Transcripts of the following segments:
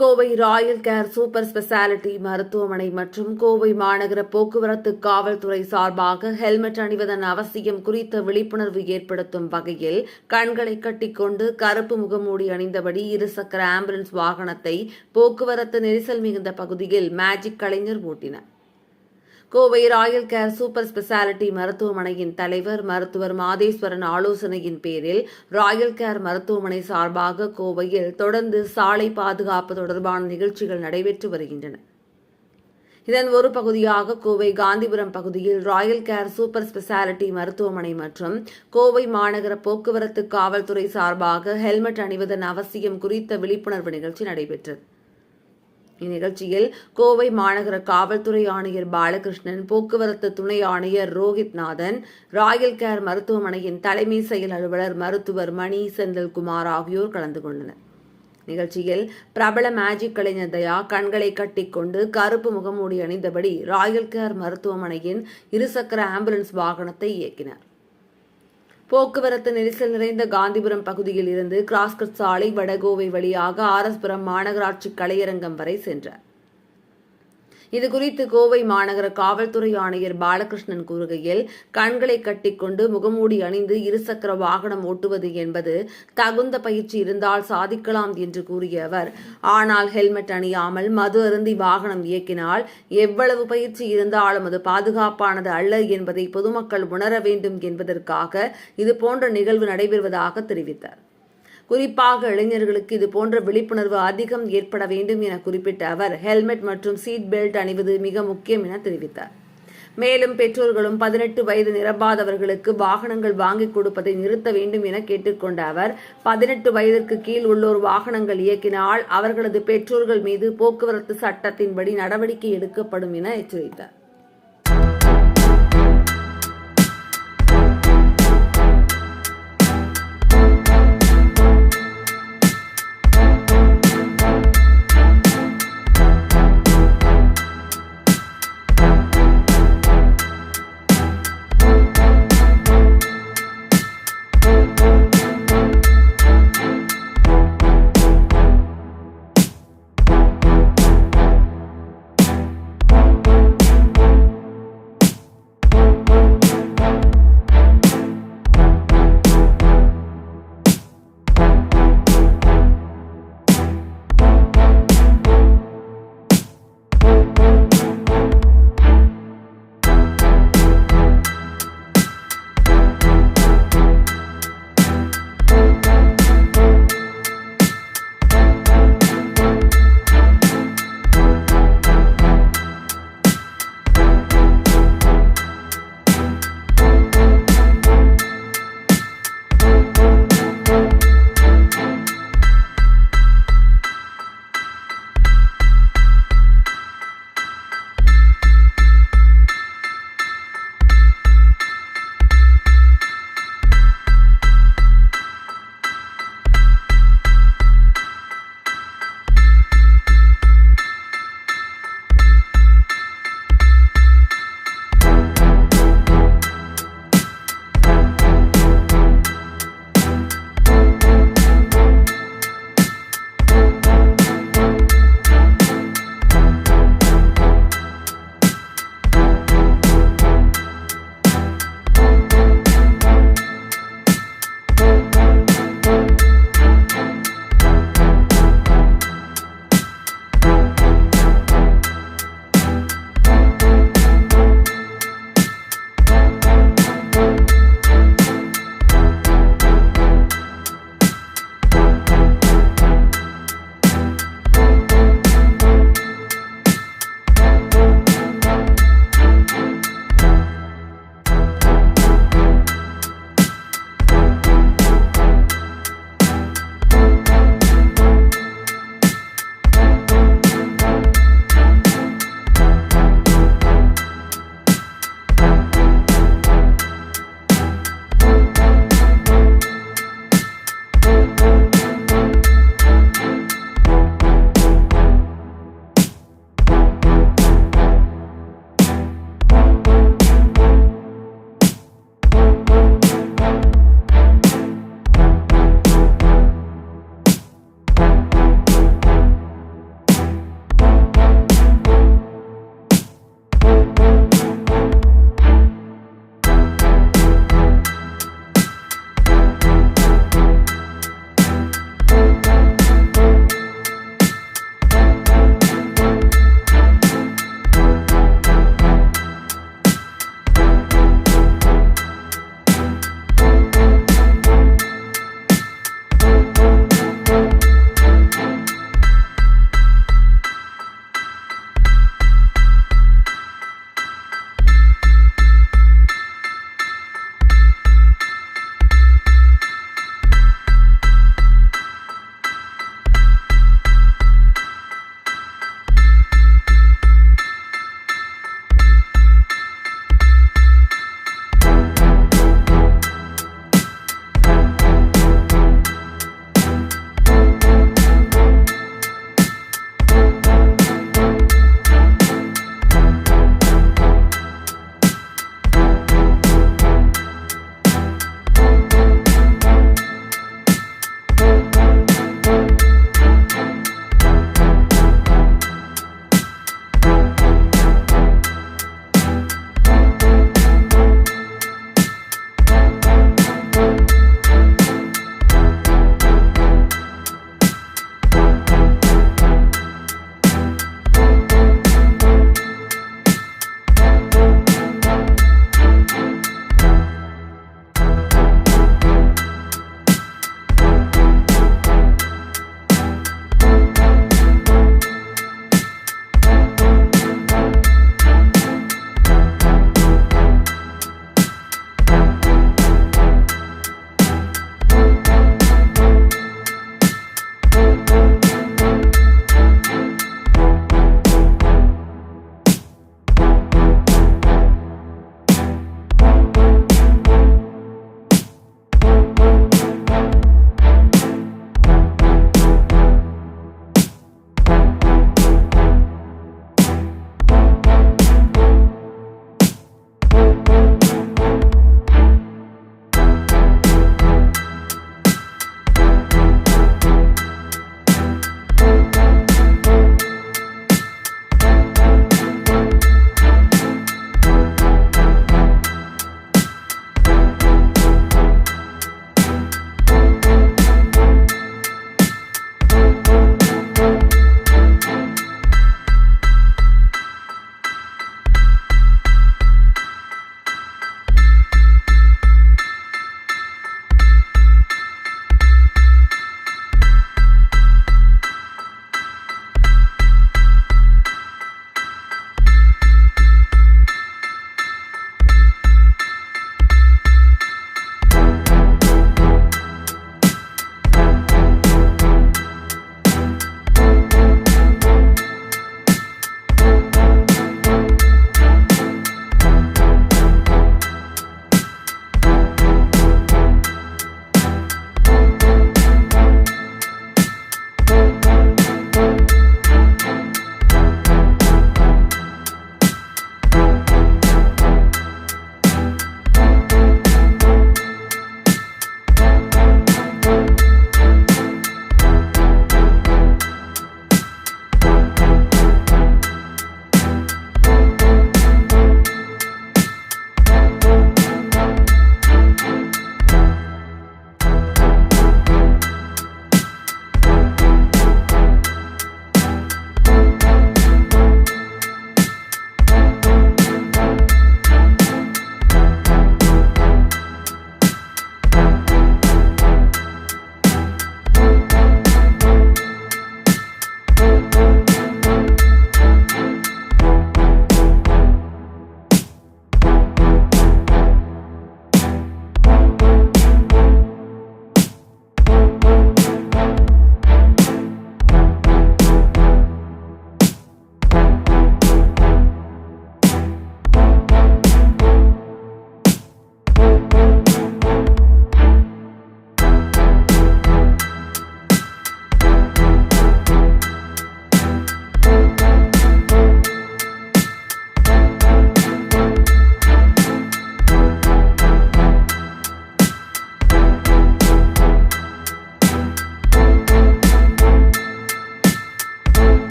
Kovai royal care super speciality மருத்துவமனை மற்றும் கோவை மாநகர போக்குவரத்து காவல்துறை சார்பாக ஹெல்மெட் அணிவதன் அவசியம் குறித்த விழிப்புணர்வு ஏற்படுத்தும் வகையில் கண்களை கட்டிக்கொண்டு கருப்பு முகமூடி அணிந்தபடி இருசக்கர ஆம்புலன்ஸ் வாகனத்தை போக்குவரத்து நெரிசல் மிகுந்த பகுதியில் மேஜிக் கலைஞர் ஓட்டினர். Kovai royal care super speciality மருத்துவமனையின் தலைவர் மருத்துவர் மாதேஸ்வரன் ஆலோசனையின் பேரில் ராயல் கேர் மருத்துவமனை சார்பாக கோவையில் தொடர்ந்து சாலை பாதுகாப்பு தொடர்பான நிகழ்ச்சிகள் நடைபெற்று வருகின்றன. இதன் ஒரு பகுதியாக கோவை காந்திபுரம் பகுதியில் ராயல் கேர் சூப்பர் ஸ்பெஷாலிட்டி மருத்துவமனை மற்றும் கோவை மாநகர போக்குவரத்து காவல்துறை சார்பாக ஹெல்மெட் அணிவதன் அவசியம் குறித்த விழிப்புணர்வு நிகழ்ச்சி நடைபெற்றது. இந்நிகழ்ச்சியில் கோவை மாநகர காவல்துறை ஆணையர் பாலகிருஷ்ணன் போக்குவரத்து துணை ஆணையர் ரோஹித் நாதன் ராயல் கேர் மருத்துவமனையின் தலைமை செயல் அலுவலர் மருத்துவர் மணி செந்தில்குமார் ஆகியோர் கலந்து கொண்டனர். நிகழ்ச்சியில் பிரபல மேஜிக் கலைஞர் தயா கண்களை கட்டிக்கொண்டு கருப்பு முகமூடி அணிந்தபடி ராயல் கேர் மருத்துவமனையின் இருசக்கர ஆம்புலன்ஸ் வாகனத்தை இயக்கினார். போக்குவரத்து நெரிசல் நிறைந்த காந்திபுரம் பகுதியில் இருந்து கிராஸ்கட் சாலை வடகோவை வழியாக ஆர்எஸ்புரம் மாநகராட்சி கலையரங்கம் வரை சென்றார். இதுகுறித்து கோவை மாநகர காவல்துறை ஆணையர் பாலகிருஷ்ணன் கூறுகையில் கண்களை கட்டிக்கொண்டு முகமூடி அணிந்து இருசக்கர வாகனம் ஓட்டுவது என்பது தகுந்த பயிற்சி இருந்தால் சாதிக்கலாம் என்று கூறிய அவர். ஆனால் ஹெல்மெட் அணியாமல் மது அருந்தி வாகனம் இயக்கினால் எவ்வளவு பயிற்சி இருந்தாலும் அது பாதுகாப்பானது அல்ல என்பதை பொதுமக்கள் உணர வேண்டும் என்பதற்காக இதுபோன்ற நிகழ்வு நடைபெறுவதாக தெரிவித்தார். குறிப்பாக இளைஞர்களுக்கு இது போன்ற விழிப்புணர்வு அதிகம் ஏற்பட வேண்டும் என குறிப்பிட்ட அவர் ஹெல்மெட் மற்றும் சீட் பெல்ட் அணிவது மிக முக்கியம் என தெரிவித்தார். மேலும் பெற்றோர்களும் பதினெட்டு வயது நிரம்பாதவர்களுக்கு வாகனங்கள் வாங்கிக் கொடுப்பதை நிறுத்த வேண்டும் என கேட்டுக்கொண்ட அவர் பதினெட்டு வயதிற்கு கீழ் உள்ளோர் வாகனங்கள் இயக்கினால் அவர்களது பெற்றோர்கள் மீது போக்குவரத்து சட்டத்தின்படி நடவடிக்கை எடுக்கப்படும் என எச்சரித்தார்.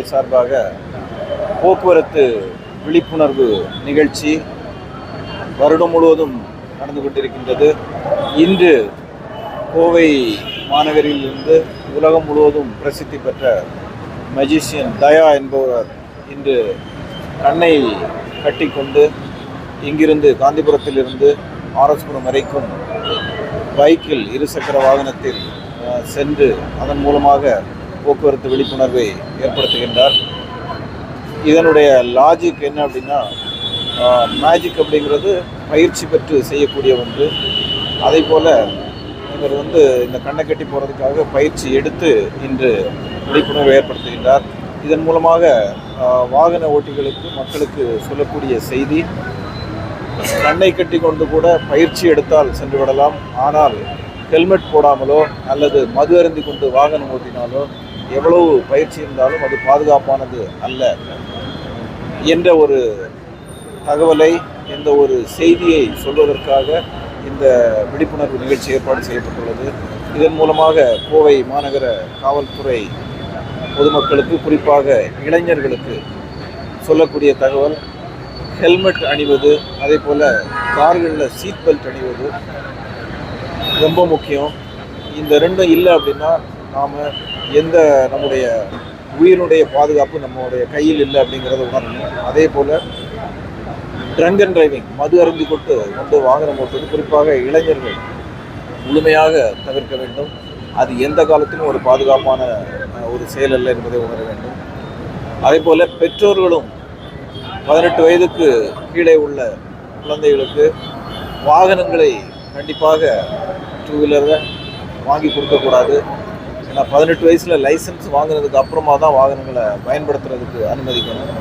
துறை சார்பாக போக்குவரத்து விழிப்புணர்வு நிகழ்ச்சி வருடம் முழுவதும் நடந்து கொண்டிருக்கின்றது. இன்று கோவை மாநகரிலிருந்து உலகம் முழுவதும் பிரசித்தி பெற்ற மஜிஷியன் தயா என்பவர் இன்று கண்ணை கட்டிக்கொண்டு இங்கிருந்து காந்திபுரத்திலிருந்து ஆர்எஸ்புரம் வரைக்கும் பைக்கில் இருசக்கர வாகனத்தில் சென்று அதன் மூலமாக போக்குவரத்து விழிப்புணர்வை ஏற்படுத்துகின்றார். இதனுடைய லாஜிக் என்ன அப்படின்னா மேஜிக் அப்படிங்கிறது பயிற்சி பெற்று செய்யக்கூடிய ஒன்று. அதே போல் இவர் வந்து இந்த கண்ணை கட்டி போகிறதுக்காக பயிற்சி எடுத்து இன்று விழிப்புணர்வு ஏற்படுத்துகின்றார். இதன் மூலமாக வாகன ஓட்டிகளுக்கு மக்களுக்கு சொல்லக்கூடிய செய்தி கண்ணை கட்டி கொண்டு கூட பயிற்சி எடுத்தால் சென்று விடலாம். ஆனால் ஹெல்மெட் போடாமலோ அல்லது மது அருந்தி கொண்டு வாகனம் ஓட்டினாலோ எவ்வளவு பயிற்சி இருந்தாலும் அது பாதுகாப்பானது அல்ல என்ற ஒரு தகவலை எந்த ஒரு செய்தியை சொல்வதற்காக இந்த விழிப்புணர்வு நிகழ்ச்சி ஏற்பாடு செய்யப்பட்டுள்ளது. இதன் மூலமாக கோவை மாநகர காவல்துறை பொதுமக்களுக்கு குறிப்பாக இளைஞர்களுக்கு சொல்லக்கூடிய தகவல் ஹெல்மெட் அணிவது அதே போல் கார்களில் சீட் பெல்ட் அணிவது ரொம்ப முக்கியம். இந்த ரெண்டும் இல்லை அப்படின்னா நாம் எந்த நம்முடைய உயிரினுடைய பாதுகாப்பு நம்மளுடைய கையில் இல்லை அப்படிங்கிறத உணரணும். அதே போல் ட்ரங்க் அண்ட் டிரைவிங் மது அருந்தி கொண்டு கொண்டு வாகனம் ஓட்டுவது குறிப்பாக இளைஞர்கள் முழுமையாக தவிர்க்க வேண்டும். அது எந்த காலத்திலும் ஒரு பாதுகாப்பான ஒரு செயல் அல்ல என்பதை உணர வேண்டும். அதே போல் பெற்றோர்களும் பதினெட்டு வயதுக்கு கீழே உள்ள குழந்தைகளுக்கு வாகனங்களை கண்டிப்பாக டூ வீலரை வாங்கி கொடுக்கக்கூடாது. ஏன்னா பதினெட்டு வயசில் லைசன்ஸ் வாங்கினதுக்கு அப்புறமா தான் வாகனங்களை பயன்படுத்துறதுக்கு அனுமதிக்கணும்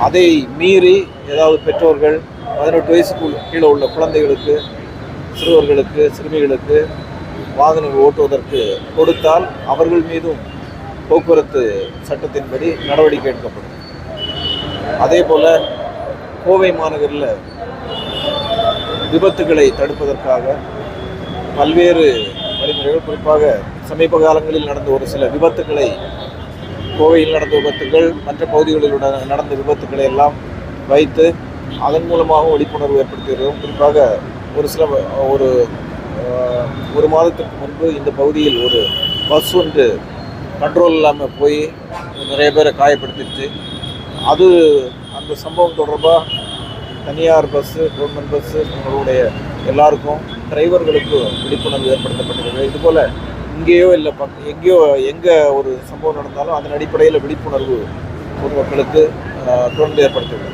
அதை மீறி ஏதாவது பெற்றோர்கள் பதினெட்டு வயசுக்கு கீழே உள்ள குழந்தைகளுக்கு சிறுவர்களுக்கு சிறுமிகளுக்கு வாகனங்கள் ஓட்டுவதற்கு கொடுத்தால் அவர்கள் மீதும் போக்குவரத்து சட்டத்தின்படி நடவடிக்கை எடுக்கப்படும். அதே போல் கோவை மாநகரில் விபத்துகளை தடுப்பதற்காக பல்வேறு வழிமுறைகள் குறிப்பாக சமீப காலங்களில் நடந்த ஒரு சில விபத்துக்களை கோவையில் நடந்த விபத்துகள் மற்ற பகுதிகளில் நடந்த விபத்துக்களை எல்லாம் வைத்து அதன் மூலமாக விழிப்புணர்வு ஏற்படுத்துகிறோம் குறிப்பாக ஒரு சில ஒரு ஒரு மாதத்துக்கு முன்பு இந்த பகுதியில் ஒரு பஸ் ஒன்று கண்ட்ரோல் இல்லாமல் போய் நிறைய பேரை காயப்படுத்திடுச்சு. அது அந்த சம்பவம் தொடர்பாக தனியார் பஸ்ஸு கவர்மெண்ட் பஸ்ஸு உங்களுடைய எல்லாருக்கும் டிரைவர்களுக்கும் விழிப்புணர்வு ஏற்படுத்தப்பட்டிருக்கு இதுபோல் இங்கேயோ இல்லை பக் எங்கேயோ எங்கே ஒரு சம்பவம் நடந்தாலும் அதன் அடிப்படையில் விழிப்புணர்வு பொதுமக்களுக்கு தொடர்ந்து ஏற்படுத்தியுள்ளது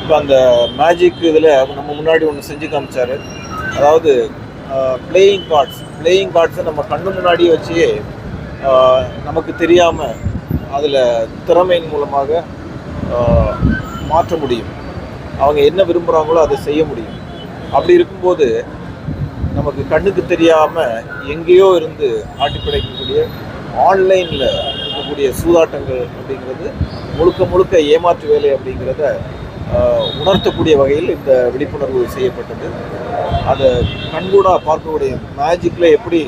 இப்போ அந்த மேஜிக் இதில் நம்ம முன்னாடி ஒன்று செஞ்சு காமிச்சாரு. அதாவது பிளேயிங் கார்ட்ஸ் பிளேயிங் கார்ட்ஸை நம்ம கண்ணு முன்னாடியே வச்சு நமக்கு தெரியாமல் அதில் திறமையின் மூலமாக மாற்ற முடியும். அவங்க என்ன விரும்புகிறாங்களோ அதை செய்ய முடியும். அப்படி இருக்கும்போது நமக்கு கண்ணுக்கு தெரியாமல் எங்கேயோ இருந்து ஆட்டி ஆன்லைனில் இருக்கக்கூடிய சூதாட்டங்கள் அப்படிங்கிறது முழுக்க முழுக்க ஏமாற்று வேலை அப்படிங்கிறத உணர்த்தக்கூடிய வகையில் இந்த விழிப்புணர்வு செய்யப்பட்டது. அதை கண்கூடாக பார்க்கக்கூடிய மேஜிக்கில் எப்படி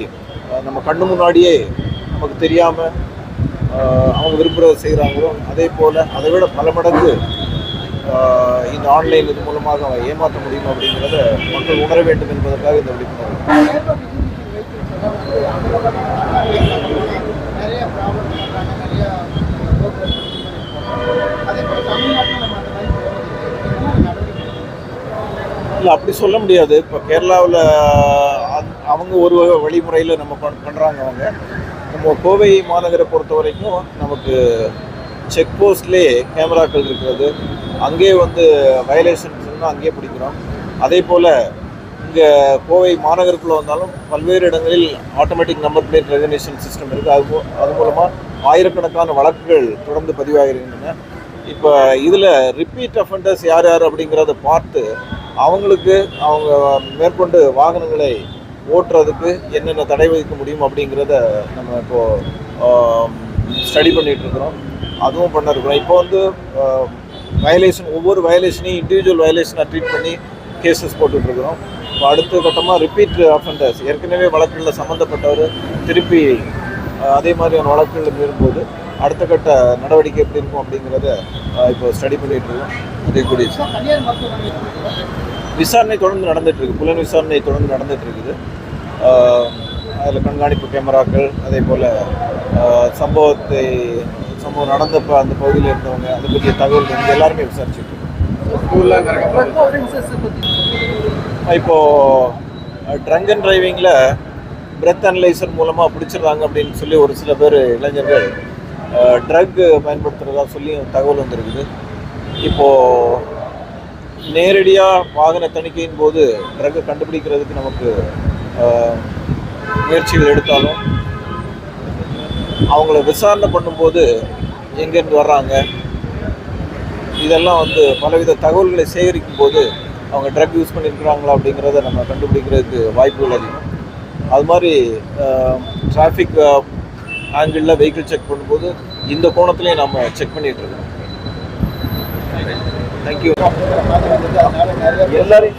நம்ம கண்ணு முன்னாடியே நமக்கு தெரியாமல் அவங்க விரும்புகிறத செய்கிறாங்களோ அதே போல் அதை விட பல மடங்கு இந்த ஆன்லைன் இது மூலமாக அவன் ஏமாற்ற முடியும் அப்படிங்கிறத மக்கள் உணர வேண்டும் என்பதற்காக இந்த விழிப்புணர்வு. இல்லை. அப்படி சொல்ல முடியாது. இப்போ கேரளாவில் அவங்க ஒரு வழிமுறையில் நம்ம பண் பண்ணுறாங்க அவங்க. நம்ம கோவை மாநகரை பொறுத்த வரைக்கும் நமக்கு செக் போஸ்ட்லேயே கேமராக்கள் இருக்கிறது. அங்கேயே வந்து வயலேஷன்ஸ் இருந்தால் அங்கேயே பிடிக்கிறோம். அதே போல் இங்கே கோவை மாநகருக்குள்ளே வந்தாலும் பல்வேறு இடங்களில் automatic number plate recognition system இருக்குது அது அது மூலமாக ஆயிரக்கணக்கான வழக்குகள் தொடர்ந்து பதிவாகிருக்கின்றன இப்போ இதில் ரிப்பீட் அஃபண்டர்ஸ் யார் யார் அப்படிங்கிறத பார்த்து அவங்களுக்கு அவங்க மேற்கொண்டு வாகனங்களை ஓட்டுறதுக்கு என்னென்ன தடை விதிக்க முடியும் அப்படிங்கிறத நம்ம இப்போது ஸ்டடி பண்ணிகிட்டு இருக்கிறோம் அதுவும் பண்ணிருக்கிறோம். இப்போ வந்து வயலேஷன் ஒவ்வொரு வயலேஷனையும் இண்டிவிஜுவல் வயலேஷனாக ட்ரீட் பண்ணி கேசஸ் போட்டுட்ருக்குறோம் இப்போ அடுத்த கட்டமாக ரிப்பீட் அஃபண்டர்ஸ் ஏற்கனவே வழக்குகளில் சம்மந்தப்பட்டவர் திருப்பி அதே மாதிரியான வழக்குகளில் மீறும்போது அடுத்த கட்ட நடவடிக்கை எப்படி இருக்கும் அப்படிங்கிறத இப்போ ஸ்டடி பண்ணிகிட்டு இருக்கோம் அதே கூடிய விசாரணை தொடர்ந்து நடந்துட்டு இருக்கு புலன் விசாரணை தொடர்ந்து நடந்துட்டு இருக்குது அதில் கண்காணிப்பு கேமராக்கள் அதே போல் சம்பவத்தை சம்பவம் நடந்தப்ப அந்த பகுதியில் இருந்தவங்க அதை பற்றிய தகவல் வந்து எல்லாருமே விசாரிச்சுட்டு இருக்கோம் இப்போ ட்ரங்க் அண்ட் டிரைவிங்கில் பிரெத் அனலைசர் மூலமாக பிடிச்சிடுறாங்க அப்படின்னு சொல்லி ஒரு சில பேர் இளைஞர்கள் ட்ரக் பயன்படுத்துகிறதா சொல்லி தகவல் வந்திருக்குது. இப்போது நேரடியாக வாகன தணிக்கையின் போது ட்ரக்கை கண்டுபிடிக்கிறதுக்கு நமக்கு முயற்சிகள் எடுத்தாலும் அவங்கள விசாரணை பண்ணும்போது எங்கேருந்து வர்றாங்க இதெல்லாம் வந்து பலவித தகவல்களை சேகரிக்கும் போது அவங்க ட்ரக் யூஸ் பண்ணியிருக்கிறாங்களா அப்படிங்கிறத நம்ம கண்டுபிடிக்கிறதுக்கு வாய்ப்புகள் அதிகம். அது மாதிரி டிராஃபிக் ஆங்கிளில் வெஹிக்கிள் செக் பண்ணும்போது இந்த கோணத்துலேயும் நம்ம செக் பண்ணிகிட்டு இருக்கோம். தேங்க்யூ எல்லாரையும்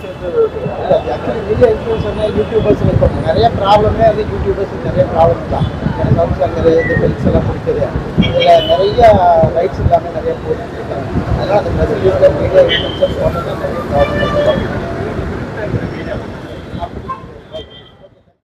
ஆக்சுவலி மீடியா இன்ஃப்ளூன்சர்னா யூடியூபர்ஸ் இருப்பாங்க நிறைய ப்ராப்ளமே வந்து யூடியூபர்ஸ் நிறைய ப்ராப்ளம் தான். எனக்கு வந்து நிறைய இந்த பெல்ஸ் எல்லாம் கொடுக்குது இதில் நிறைய ரைட்ஸ் இல்லாமல் நிறைய இருக்காங்க. அதனால் அந்த ப்ரெஸ் மீடியா இன்ஃப்ளூன்சர்ஸ் நிறைய ப்ராப்ளம்